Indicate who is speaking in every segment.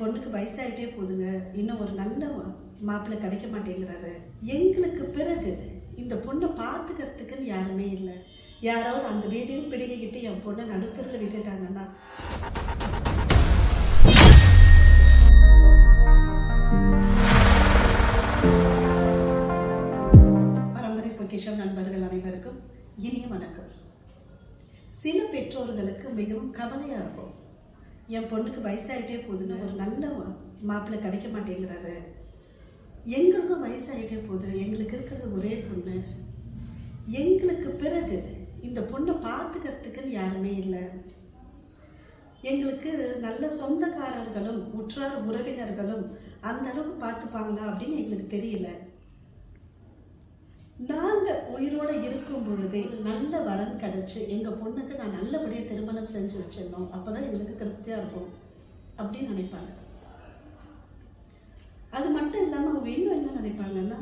Speaker 1: பொண்ணுக்கு வயசாயிட்டே போகுதுங்க இன்னும் ஒரு நல்ல மாப்பிள்ளை கிடைக்க மாட்டேங்கிறாரு. எங்களுக்கு பிறகு இந்த பொண்ணை பார்த்துக்கிறதுக்குன்னு யாருமே இல்லை. யாராவது அந்த வீடியோ பிடிக்கிட்டு என் பொண்ணை நடுத்தரில் விட்டுட்டாங்கன்னா. பரம்பரை பொக்கிஷம் நண்பர்கள் அனைவருக்கும் இனிய வணக்கம். சில பெற்றோர்களுக்கு மிகவும் கவலையா இருக்கும். என் பொண்ணுக்கு வயசாகிட்டே போகுதுன்னு ஒரு நல்ல மாப்பிள்ளை கிடைக்க மாட்டேங்கிறாரு. எங்களுக்கும் வயசாகிட்டே போகுது எங்களுக்கு இருக்கிறது ஒரே பொண்ணு. எங்களுக்கு பிறகு இந்த பொண்ணை பார்த்துக்கிறதுக்குன்னு யாருமே இல்லை. எங்களுக்கு நல்ல சொந்தக்காரர்களும் உற்றார் உறவினர்களும் அந்த அளவுக்கு பார்த்துப்பாங்களா அப்படின்னு எங்களுக்கு தெரியல. நாங்கள் உயிரோடு இருக்கும் பொழுதே நல்ல வரன் கிடச்சி எங்கள் பொண்ணுக்கு நான் நல்லபடியாக திருமணம் செஞ்சு வச்சிடணும். அப்பதான் எங்களுக்கு திருப்தியாக இருக்கும் அப்படின்னு நினைப்பாங்க. அது மட்டும் இல்லாமல் அவங்க இன்னும் என்ன நினைப்பாங்கன்னா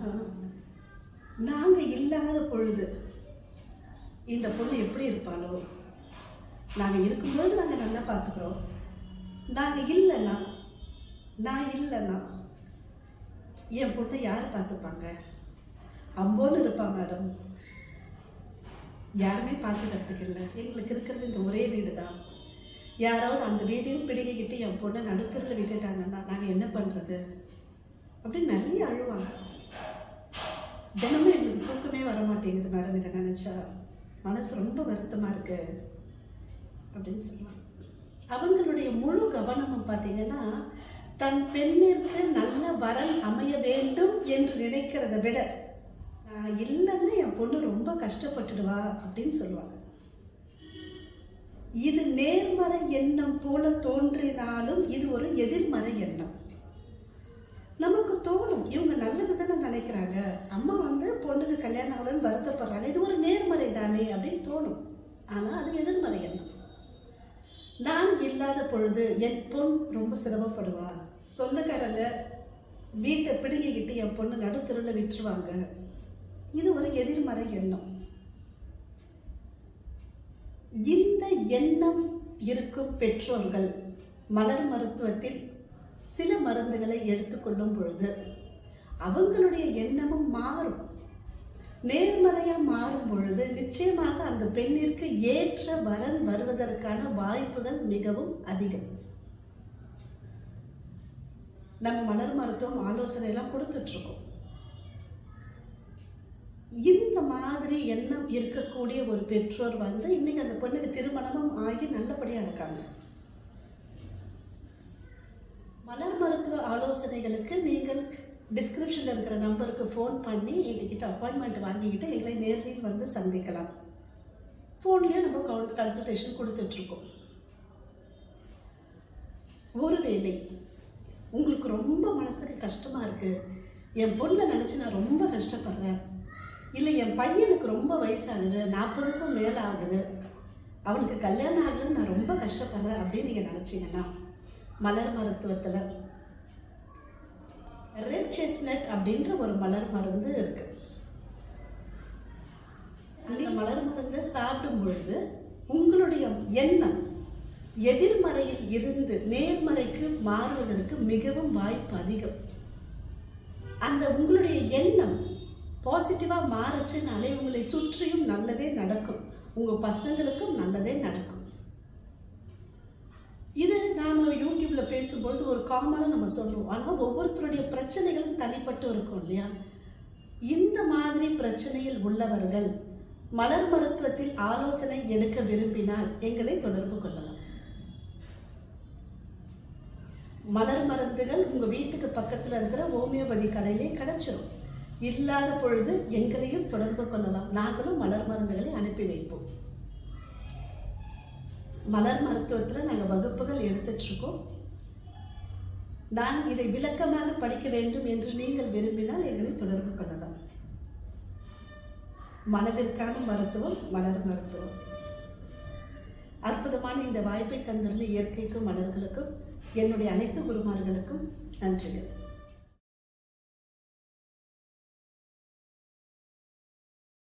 Speaker 1: நாங்கள் இல்லாத பொழுது இந்த பொண்ணு எப்படி இருப்பாளோ? நாங்கள் இருக்கும்பொழுது நாங்கள் நல்லா பார்த்துக்குறோம். நாங்கள் இல்லைன்னா நான் இல்லைன்னா என் பொண்ணை யார் பார்த்துப்பாங்க? அம்போன்னு இருப்பா மேடம். யாருமே பார்த்துக்கிறதுக்கு இல்லை எங்களுக்கு இருக்கிறது இந்த ஒரே வீடு தான் யாராவது அந்த வீடையும் பிடிக்கிட்டு என் பொண்ணை நடுத்தரில் விட்டுட்டாங்கன்னா நாங்கள் என்ன பண்ணுறது அப்படின்னு நிறைய அழுவாங்க தினமும் எங்களுக்கு தூக்கமே வர மாட்டேங்குது மேடம் இதை நினச்சா. மனசு ரொம்ப வருத்தமாக இருக்கு. அப்படின்னு சொல்லுவாங்க அவங்களுடைய முழு கவனமும் பார்த்தீங்கன்னா தன் பெண்ணிற்கு நல்ல வரன் அமைய வேண்டும் என்று நினைக்கிறத விட இல்லைன்னா என் பொண்ணு ரொம்ப கஷ்டப்பட்டுடுவா அப்படின்னு சொல்லுவாங்க. இது நேர்மறை எண்ணம் போல தோன்றினாலும் இது ஒரு எதிர்மறை எண்ணம். நமக்கு தோணும் இவங்க நல்லது தானே நினைக்கிறாங்க. அம்மா வந்து பொண்ணுக்கு கல்யாணம் ஆகலன்னு வருத்தப்படுறாங்க. இது ஒரு நேர்மறை தானே அப்படின்னு தோணும். ஆனால் அது எதிர்மறை எண்ணம். நான் இல்லாத பொழுது என் பொண் ரொம்ப சிரமப்படுவா. சொந்தக்காரங்க வீட்டை பிடுங்கிக்கிட்டு என் பொண்ணு நடுத்தருவில் விட்டுருவாங்க. இது ஒரு எதிர்மறை எண்ணம். இந்த எண்ணம் இருக்கும் பெற்றோர்கள் மலர் மருத்துவத்தில் சில மருந்துகளை எடுத்துக்கொள்ளும் பொழுது அவங்களுடைய எண்ணமும் மாறும். நேர்மறையா மாறும் பொழுது நிச்சயமாக அந்த பெண்ணிற்கு ஏற்ற வரன் வருவதற்கான வாய்ப்புகள் மிகவும் அதிகம். நம்ம மலர் மருத்துவம் ஆலோசனை எல்லாம் கொடுத்துட்ருக்கோம் இந்த மாதிரி எண்ணம் இருக்கக்கூடிய ஒரு பெற்றோர் வந்து இன்னைக்கு அந்த பொண்ணுக்கு திருமணமும் ஆகி நல்லபடியாக இருக்காங்க. மலர் மருத்துவ ஆலோசனைகளுக்கு நீங்கள் டிஸ்கிரிப்ஷனில் இருக்கிற நம்பருக்கு ஃபோன் பண்ணி எங்ககிட்ட அப்பாயின்மெண்ட் வாங்கிக்கிட்டு எங்களை நேரில் வந்து சந்திக்கலாம். ஃபோன்லேயே நம்ம கவுன் கன்சல்டேஷன் கொடுத்துட்ருக்கோம். ஒருவேளை உங்களுக்கு ரொம்ப மனசுக்கு கஷ்டமாக இருக்குது என் பொண்ணை நினச்சி நான் ரொம்ப கஷ்டப்படுறேன் இல்லை என் பையனுக்கு ரொம்ப வயசாகுது நாற்பதுக்கும் மேலே ஆகுது. அவனுக்கு கல்யாணம் ஆகுதுன்னு நான் ரொம்ப கஷ்டப்படுறேன் அப்படின்னு நீங்கள் நினச்சிங்கன்னா மலர் மருத்துவத்தில் ரெட் செஸ்னட் அப்படின்ற ஒரு மலர் மருந்து இருக்கு. அந்த மலர் மருந்தை சாப்பிடும் பொழுது உங்களுடைய எண்ணம் எதிர்மறையில் இருந்து நேர்மறைக்கு மாறுவதற்கு மிகவும் வாய்ப்பு அதிகம். அந்த உங்களுடைய எண்ணம் பாசிட்டிவாக மாறுச்சுனாலே உங்களை சுற்றியும் நல்லதே நடக்கும். உங்கள் பசங்களுக்கும் நல்லதே நடக்கும். இது நாம் யூடியூப்பில் பேசும்பொழுது ஒரு காமனாக நம்ம சொல்லுவோம் ஆனால் ஒவ்வொருத்தருடைய பிரச்சனைகளும் தனிப்பட்டு இருக்கும் இல்லையா? இந்த மாதிரி பிரச்சனையில் உள்ளவர்கள் மலர் மருத்துவத்தில் ஆலோசனை எடுக்க விரும்பினால் எங்களை தொடர்பு கொள்ளலாம். மலர் மருந்துகள் உங்கள் வீட்டுக்கு பக்கத்தில் இருக்கிற ஹோமியோபதி கடையிலே கிடைச்சிரும். இல்லாத பொழுது எங்களையும் தொடர்பு கொள்ளலாம். நாங்களும் மலர் மருந்துகளை அனுப்பி வைப்போம். மலர் மருத்துவத்தில் நாங்கள் வகுப்புகள் எடுத்துட்ருக்கோம் நான் இதை விளக்கமாக படிக்க வேண்டும் என்று நீங்கள் விரும்பினால் எங்களை தொடர்பு கொள்ளலாம். மனதிற்கான மருத்துவம் மலர் மருத்துவம். அற்புதமான இந்த வாய்ப்பை தந்துள்ள இயற்கைக்கும் மலர்களுக்கும் என்னுடைய அனைத்து குருமார்களுக்கும் நன்றிகள்.